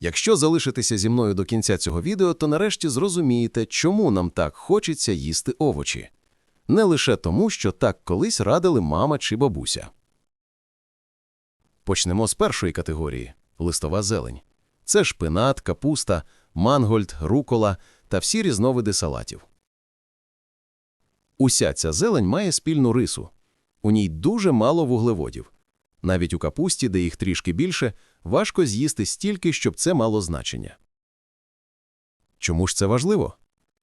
Якщо залишитеся зі мною до кінця цього відео, то нарешті зрозумієте, чому нам так хочеться їсти овочі. Не лише тому, що так колись радили мама чи бабуся. Почнемо з першої категорії – листова зелень. Це шпинат, капуста, мангольд, рукола та всі різновиди салатів. Уся ця зелень має спільну рису. У ній дуже мало вуглеводів. Навіть у капусті, де їх трішки більше, важко з'їсти стільки, щоб це мало значення. Чому ж це важливо?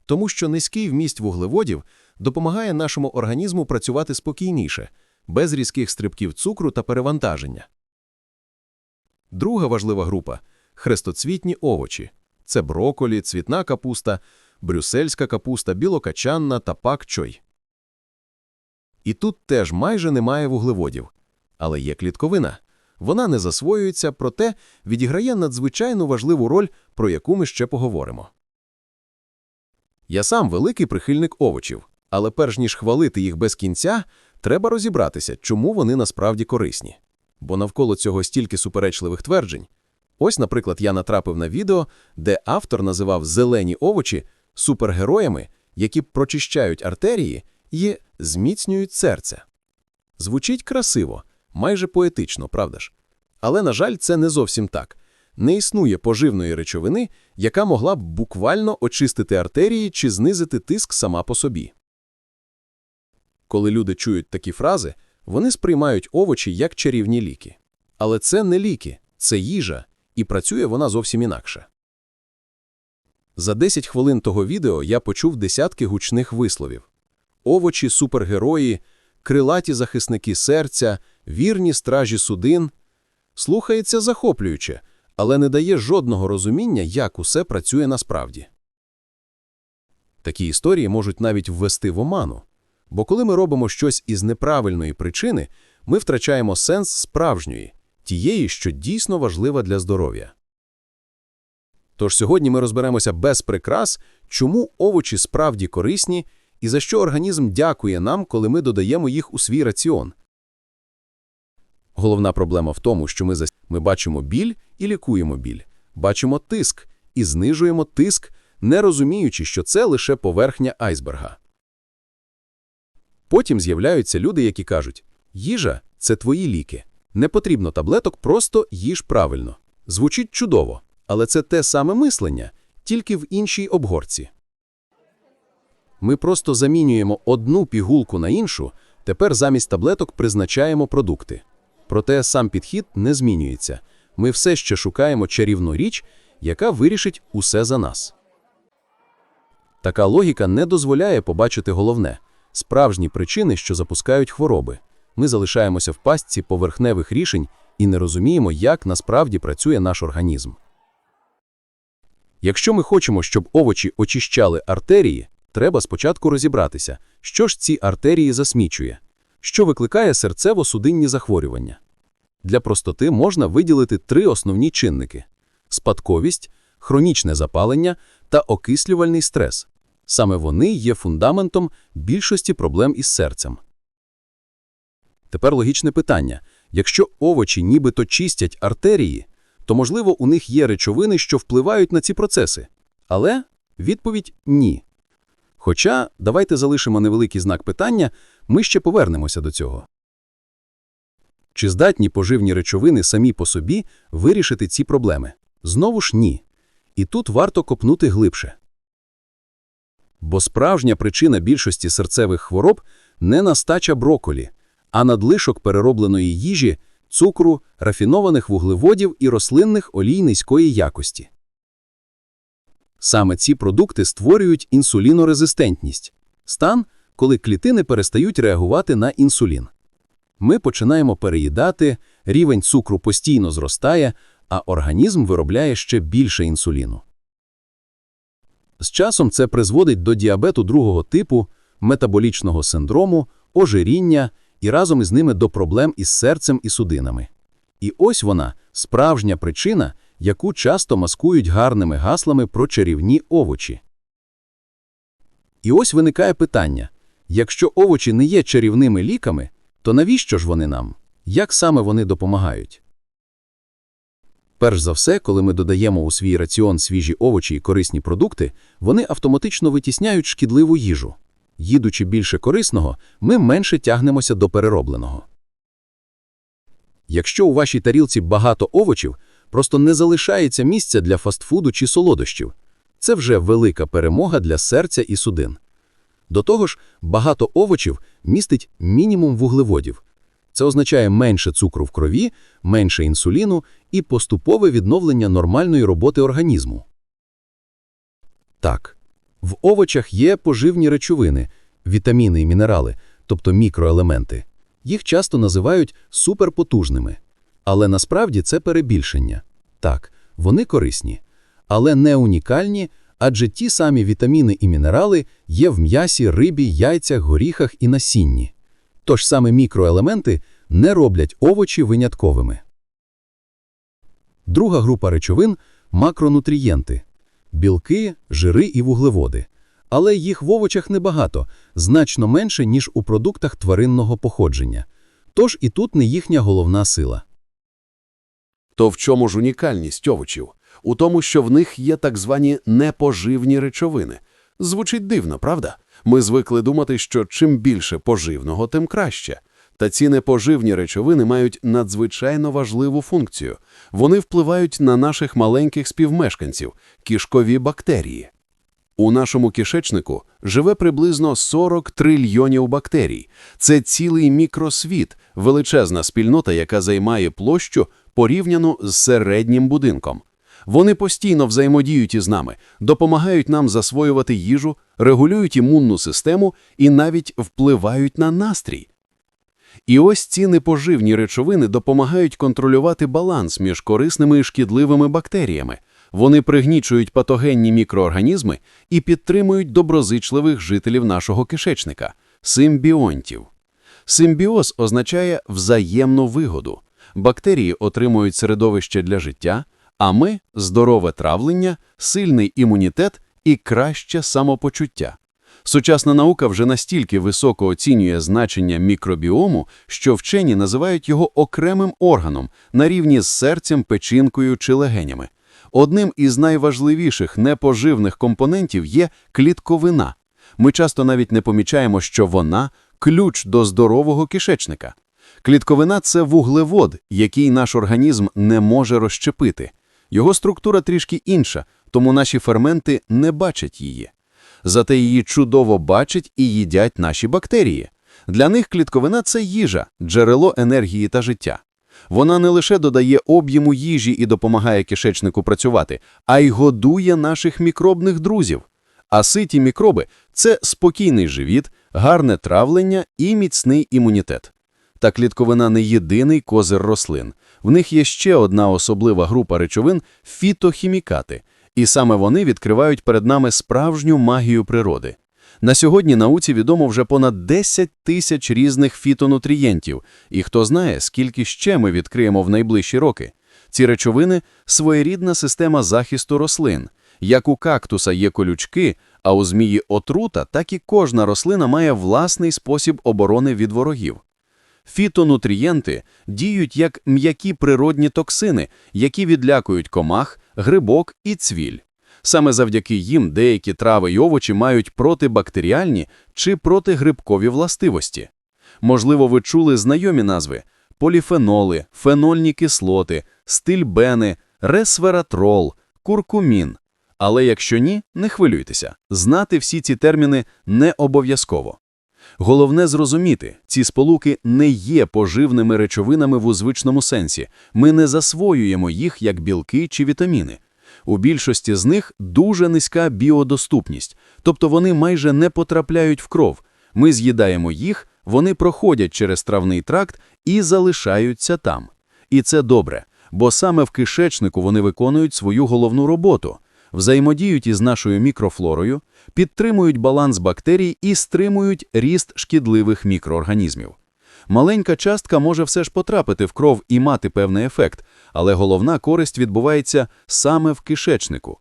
Тому що низький вміст вуглеводів допомагає нашому організму працювати спокійніше, без різких стрибків цукру та перевантаження. Друга важлива група – хрестоцвітні овочі. Це броколі, цвітна капуста, брюссельська капуста, білокачанна та пак-чой. І тут теж майже немає вуглеводів. Але є клітковина. Вона не засвоюється, проте відіграє надзвичайно важливу роль, про яку ми ще поговоримо. Я сам великий прихильник овочів, але перш ніж хвалити їх без кінця, треба розібратися, чому вони насправді корисні. Бо навколо цього стільки суперечливих тверджень. Ось, наприклад, я натрапив на відео, де автор називав зелені овочі супергероями, які прочищають артерії і зміцнюють серце. Звучить красиво, майже поетично, правда ж? Але, на жаль, це не зовсім так. Не існує поживної речовини, яка могла б буквально очистити артерії чи знизити тиск сама по собі. Коли люди чують такі фрази, вони сприймають овочі як чарівні ліки. Але це не ліки, це їжа, і працює вона зовсім інакше. За 10 хвилин того відео я почув десятки гучних висловів. Овочі – супергерої, крилаті захисники серця, вірні стражі судин. Слухається захоплююче, але не дає жодного розуміння, як усе працює насправді. Такі історії можуть навіть ввести в оману. Бо коли ми робимо щось із неправильної причини, ми втрачаємо сенс справжньої, тієї, що дійсно важлива для здоров'я. Тож сьогодні ми розберемося без прикрас, чому овочі справді корисні і за що організм дякує нам, коли ми додаємо їх у свій раціон. Головна проблема в тому, що ми, зас... ми бачимо біль і лікуємо біль, бачимо тиск і знижуємо тиск, не розуміючи, що це лише поверхня айсберга. Потім з'являються люди, які кажуть, їжа – це твої ліки. Не потрібно таблеток, просто їж правильно. Звучить чудово, але це те саме мислення, тільки в іншій обгорці. Ми просто замінюємо одну пігулку на іншу, тепер замість таблеток призначаємо продукти. Проте сам підхід не змінюється. Ми все ще шукаємо чарівну річ, яка вирішить усе за нас. Така логіка не дозволяє побачити головне – справжні причини, що запускають хвороби. Ми залишаємося в пастці поверхневих рішень і не розуміємо, як насправді працює наш організм. Якщо ми хочемо, щоб овочі очищали артерії, треба спочатку розібратися, що ж ці артерії засмічує, що викликає серцево-судинні захворювання. Для простоти можна виділити три основні чинники – спадковість, хронічне запалення та окислювальний стрес. Саме вони є фундаментом більшості проблем із серцем. Тепер логічне питання. Якщо овочі нібито чистять артерії, то, можливо, у них є речовини, що впливають на ці процеси. Але відповідь – ні. Хоча, давайте залишимо невеликий знак питання, ми ще повернемося до цього. Чи здатні поживні речовини самі по собі вирішити ці проблеми? Знову ж ні. І тут варто копнути глибше. Бо справжня причина більшості серцевих хвороб не настача броколі, а надлишок переробленої їжі, цукру, рафінованих вуглеводів і рослинних олій низької якості. Саме ці продукти створюють інсулінорезистентність – стан, коли клітини перестають реагувати на інсулін. Ми починаємо переїдати, рівень цукру постійно зростає, а організм виробляє ще більше інсуліну. З часом це призводить до діабету другого типу, метаболічного синдрому, ожиріння і разом із ними до проблем із серцем і судинами. І ось вона, справжня причина, яку часто маскують гарними гаслами про чарівні овочі. І ось виникає питання: якщо овочі не є чарівними ліками, то навіщо ж вони нам? Як саме вони допомагають? Перш за все, коли ми додаємо у свій раціон свіжі овочі і корисні продукти, вони автоматично витісняють шкідливу їжу. Їдучи більше корисного, ми менше тягнемося до переробленого. Якщо у вашій тарілці багато овочів, просто не залишається місця для фастфуду чи солодощів. Це вже велика перемога для серця і судин. До того ж, багато овочів містить мінімум вуглеводів. Це означає менше цукру в крові, менше інсуліну і поступове відновлення нормальної роботи організму. Так, в овочах є поживні речовини, вітаміни і мінерали, тобто мікроелементи. Їх часто називають суперпотужними. Але насправді це перебільшення. Так, вони корисні, але не унікальні, адже ті самі вітаміни і мінерали є в м'ясі, рибі, яйцях, горіхах і насінні. Тож саме мікроелементи не роблять овочі винятковими. Друга група речовин – макронутрієнти – білки, жири і вуглеводи. Але їх в овочах небагато, значно менше, ніж у продуктах тваринного походження. Тож і тут не їхня головна сила. То в чому ж унікальність овочів? У тому, що в них є так звані непоживні речовини. Звучить дивно, правда? Ми звикли думати, що чим більше поживного, тим краще. Та ці непоживні речовини мають надзвичайно важливу функцію. Вони впливають на наших маленьких співмешканців – кишкові бактерії. У нашому кишечнику живе приблизно 40 трильйонів бактерій. Це цілий мікросвіт, величезна спільнота, яка займає площу порівняно з середнім будинком. Вони постійно взаємодіють із нами, допомагають нам засвоювати їжу, регулюють імунну систему і навіть впливають на настрій. І ось ці непоживні речовини допомагають контролювати баланс між корисними і шкідливими бактеріями. Вони пригнічують патогенні мікроорганізми і підтримують доброзичливих жителів нашого кишечника – симбіонтів. Симбіоз означає взаємну вигоду. Бактерії отримують середовище для життя, а ми – здорове травлення, сильний імунітет і краще самопочуття. Сучасна наука вже настільки високо оцінює значення мікробіому, що вчені називають його окремим органом на рівні з серцем, печінкою чи легенями. Одним із найважливіших непоживних компонентів є клітковина. Ми часто навіть не помічаємо, що вона – ключ до здорового кишечника. Клітковина – це вуглевод, який наш організм не може розщепити. Його структура трішки інша, тому наші ферменти не бачать її. Зате її чудово бачать і їдять наші бактерії. Для них клітковина – це їжа, джерело енергії та життя. Вона не лише додає об'єму їжі і допомагає кишечнику працювати, а й годує наших мікробних друзів. А ситі мікроби – це спокійний живіт, гарне травлення і міцний імунітет. Та клітковина не єдиний козир рослин. В них є ще одна особлива група речовин – фітохімікати, і саме вони відкривають перед нами справжню магію природи. На сьогодні науці відомо вже понад 10 тисяч різних фітонутрієнтів, і хто знає, скільки ще ми відкриємо в найближчі роки. Ці речовини – своєрідна система захисту рослин. Як у кактуса є колючки, а у змії отрута, так і кожна рослина має власний спосіб оборони від ворогів. Фітонутрієнти діють як м'які природні токсини, які відлякують комах, грибок і цвіль. Саме завдяки їм деякі трави й овочі мають протибактеріальні чи протигрибкові властивості. Можливо, ви чули знайомі назви – поліфеноли, фенольні кислоти, стильбени, ресвератрол, куркумін. Але якщо ні, не хвилюйтеся, знати всі ці терміни не обов'язково. Головне зрозуміти, ці сполуки не є поживними речовинами в узвичному сенсі, ми не засвоюємо їх як білки чи вітаміни. У більшості з них дуже низька біодоступність, тобто вони майже не потрапляють в кров. Ми з'їдаємо їх, вони проходять через травний тракт і залишаються там. І це добре, бо саме в кишечнику вони виконують свою головну роботу взаємодіють із нашою мікрофлорою, підтримують баланс бактерій і стримують ріст шкідливих мікроорганізмів. Маленька частка може все ж потрапити в кров і мати певний ефект, але головна користь відбувається саме в кишечнику.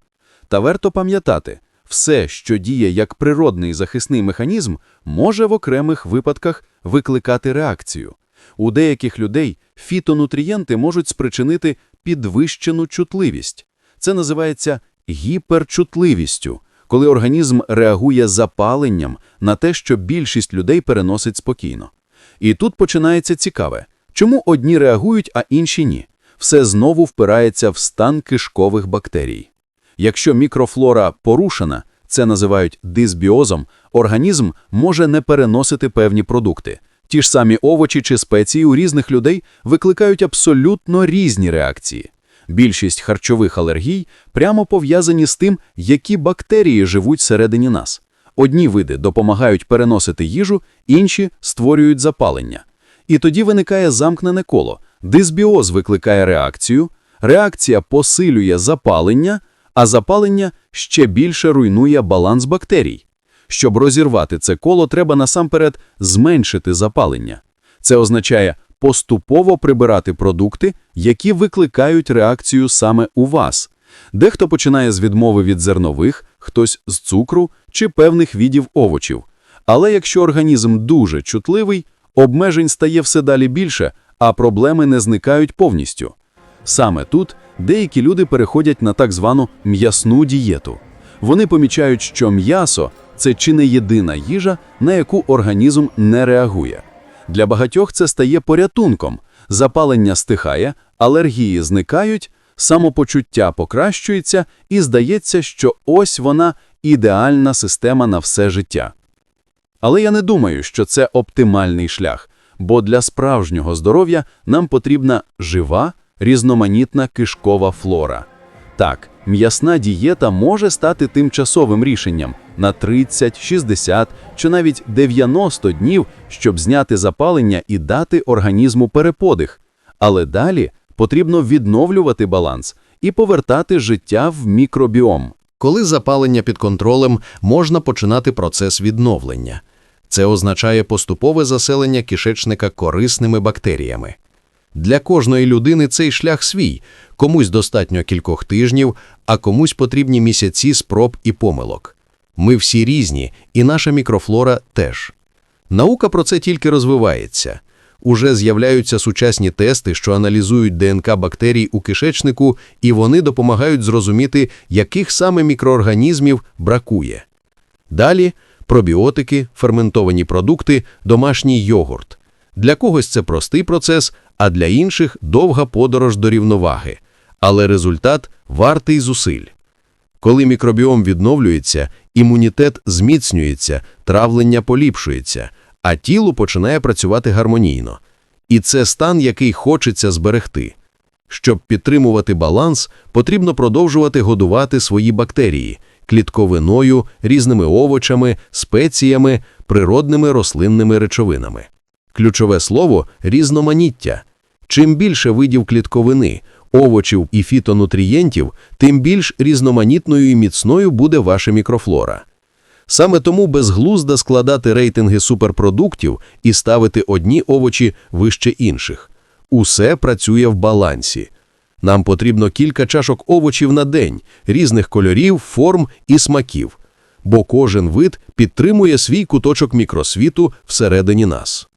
Та варто пам'ятати, все, що діє як природний захисний механізм, може в окремих випадках викликати реакцію. У деяких людей фітонутрієнти можуть спричинити підвищену чутливість. Це називається гіперчутливістю, коли організм реагує запаленням на те, що більшість людей переносить спокійно. І тут починається цікаве. Чому одні реагують, а інші ні? Все знову впирається в стан кишкових бактерій. Якщо мікрофлора порушена, це називають дисбіозом, організм може не переносити певні продукти. Ті ж самі овочі чи спеції у різних людей викликають абсолютно різні реакції. Більшість харчових алергій прямо пов'язані з тим, які бактерії живуть всередині нас. Одні види допомагають переносити їжу, інші створюють запалення. І тоді виникає замкнене коло. Дисбіоз викликає реакцію, реакція посилює запалення, а запалення ще більше руйнує баланс бактерій. Щоб розірвати це коло, треба насамперед зменшити запалення. Це означає поступово прибирати продукти, які викликають реакцію саме у вас. Дехто починає з відмови від зернових, хтось з цукру чи певних видів овочів. Але якщо організм дуже чутливий, обмежень стає все далі більше, а проблеми не зникають повністю. Саме тут деякі люди переходять на так звану м'ясну дієту. Вони помічають, що м'ясо це чи не єдина їжа, на яку організм не реагує. Для багатьох це стає порятунком. Запалення стихає, алергії зникають, самопочуття покращується і здається, що ось вона ідеальна система на все життя. Але я не думаю, що це оптимальний шлях, бо для справжнього здоров'я нам потрібна жива, різноманітна кишкова флора. Так, м'ясна дієта може стати тимчасовим рішенням на 30, 60 чи навіть 90 днів, щоб зняти запалення і дати організму переподих. Але далі потрібно відновлювати баланс і повертати життя в мікробіом. Коли запалення під контролем, можна починати процес відновлення. Це означає поступове заселення кишечника корисними бактеріями. Для кожної людини цей шлях свій, комусь достатньо кількох тижнів, а комусь потрібні місяці спроб і помилок. Ми всі різні, і наша мікрофлора теж. Наука про це тільки розвивається. Уже з'являються сучасні тести, що аналізують ДНК бактерій у кишечнику, і вони допомагають зрозуміти, яких саме мікроорганізмів бракує. Далі пробіотики, ферментовані продукти, домашній йогурт. Для когось це простий процес, а для інших довга подорож до рівноваги. Але результат вартий зусиль. Коли мікробіом відновлюється, імунітет зміцнюється, травлення поліпшується, а тіло починає працювати гармонійно. І це стан, який хочеться зберегти. Щоб підтримувати баланс, потрібно продовжувати годувати свої бактерії клітковиною, різними овочами, спеціями, природними рослинними речовинами. Ключове слово різноманіття. Чим більше видів клітковини, овочів і фітонутрієнтів, тим більш різноманітною і міцною буде ваша мікрофлора. Саме тому безглуздо складати рейтинги суперпродуктів і ставити одні овочі вище інших. Усе працює в балансі. Нам потрібно кілька чашок овочів на день, різних кольорів, форм і смаків, бо кожен вид підтримує свій куточок мікросвіту всередині нас.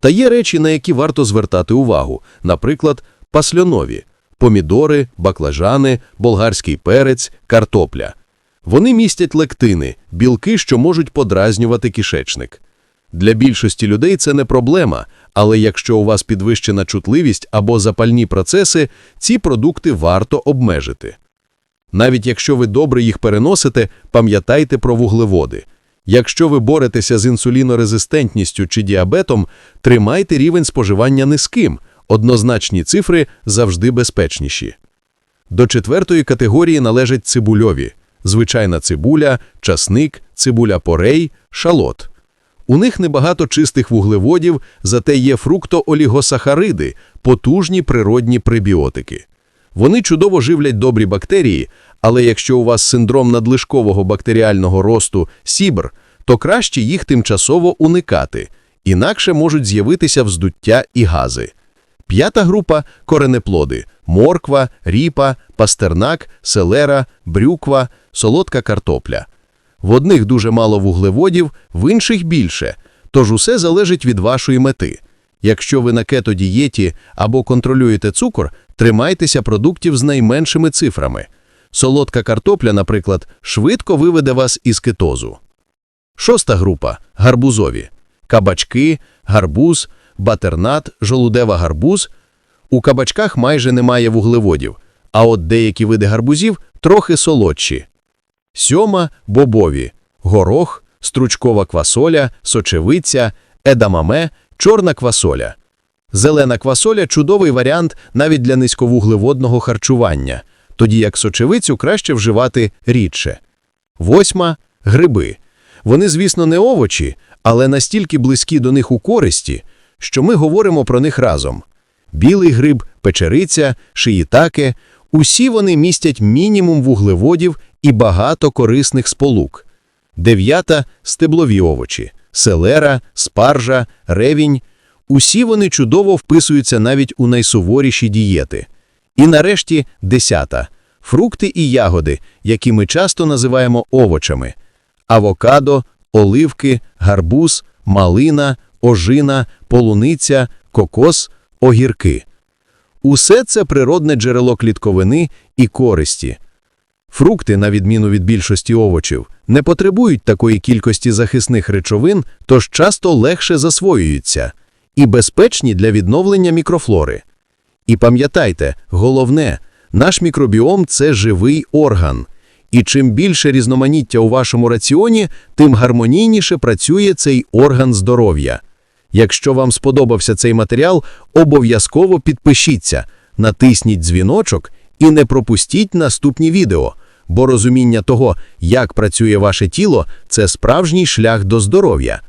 Та є речі, на які варто звертати увагу, наприклад, пасльонові – помідори, баклажани, болгарський перець, картопля. Вони містять лектини, білки, що можуть подразнювати кишечник. Для більшості людей це не проблема, але якщо у вас підвищена чутливість або запальні процеси, ці продукти варто обмежити. Навіть якщо ви добре їх переносите, пам'ятайте про вуглеводи. Якщо ви боретеся з інсулінорезистентністю чи діабетом, тримайте рівень споживання низьким, однозначні цифри завжди безпечніші. До четвертої категорії належать цибульові – звичайна цибуля, часник, цибуля порей, шалот. У них небагато чистих вуглеводів, зате є фруктоолігосахариди, потужні природні пребіотики. Вони чудово живлять добрі бактерії, але якщо у вас синдром надлишкового бактеріального росту сібр, то краще їх тимчасово уникати, інакше можуть з'явитися вздуття і гази. П'ята група – коренеплоди – морква, ріпа, пастернак, селера, брюква, солодка картопля. В одних дуже мало вуглеводів, в інших більше, тож усе залежить від вашої мети. Якщо ви на кето-дієті або контролюєте цукор, тримайтеся продуктів з найменшими цифрами. Солодка картопля, наприклад, швидко виведе вас із кетозу. Шоста група – гарбузові. Кабачки, гарбуз, батернат, жолудева гарбуз. У кабачках майже немає вуглеводів, а от деякі види гарбузів трохи солодші. Сьома – бобові, горох, стручкова квасоля, сочевиця, едамаме, чорна квасоля. Зелена квасоля – чудовий варіант навіть для низьковуглеводного харчування, тоді як сочевицю краще вживати рідше. Восьма – гриби. Вони, звісно, не овочі, але настільки близькі до них у користі, що ми говоримо про них разом. Білий гриб, печериця, шиїтаке – усі вони містять мінімум вуглеводів і багато корисних сполук. Дев'ята – стеблові овочі – селера, спаржа, ревінь. Усі вони чудово вписуються навіть у найсуворіші дієти. І нарешті десята – фрукти і ягоди, які ми часто називаємо овочами. Авокадо, оливки, гарбуз, малина, ожина, полуниця, кокос, огірки. Усе це природне джерело клітковини і користі. Фрукти, на відміну від більшості овочів, не потребують такої кількості захисних речовин, тож часто легше засвоюються і безпечні для відновлення мікрофлори. І пам'ятайте, головне, наш мікробіом – це живий орган. І чим більше різноманіття у вашому раціоні, тим гармонійніше працює цей орган здоров'я. Якщо вам сподобався цей матеріал, обов'язково підпишіться, натисніть дзвіночок і не пропустіть наступні відео, бо розуміння того, як працює ваше тіло, це справжній шлях до здоров'я.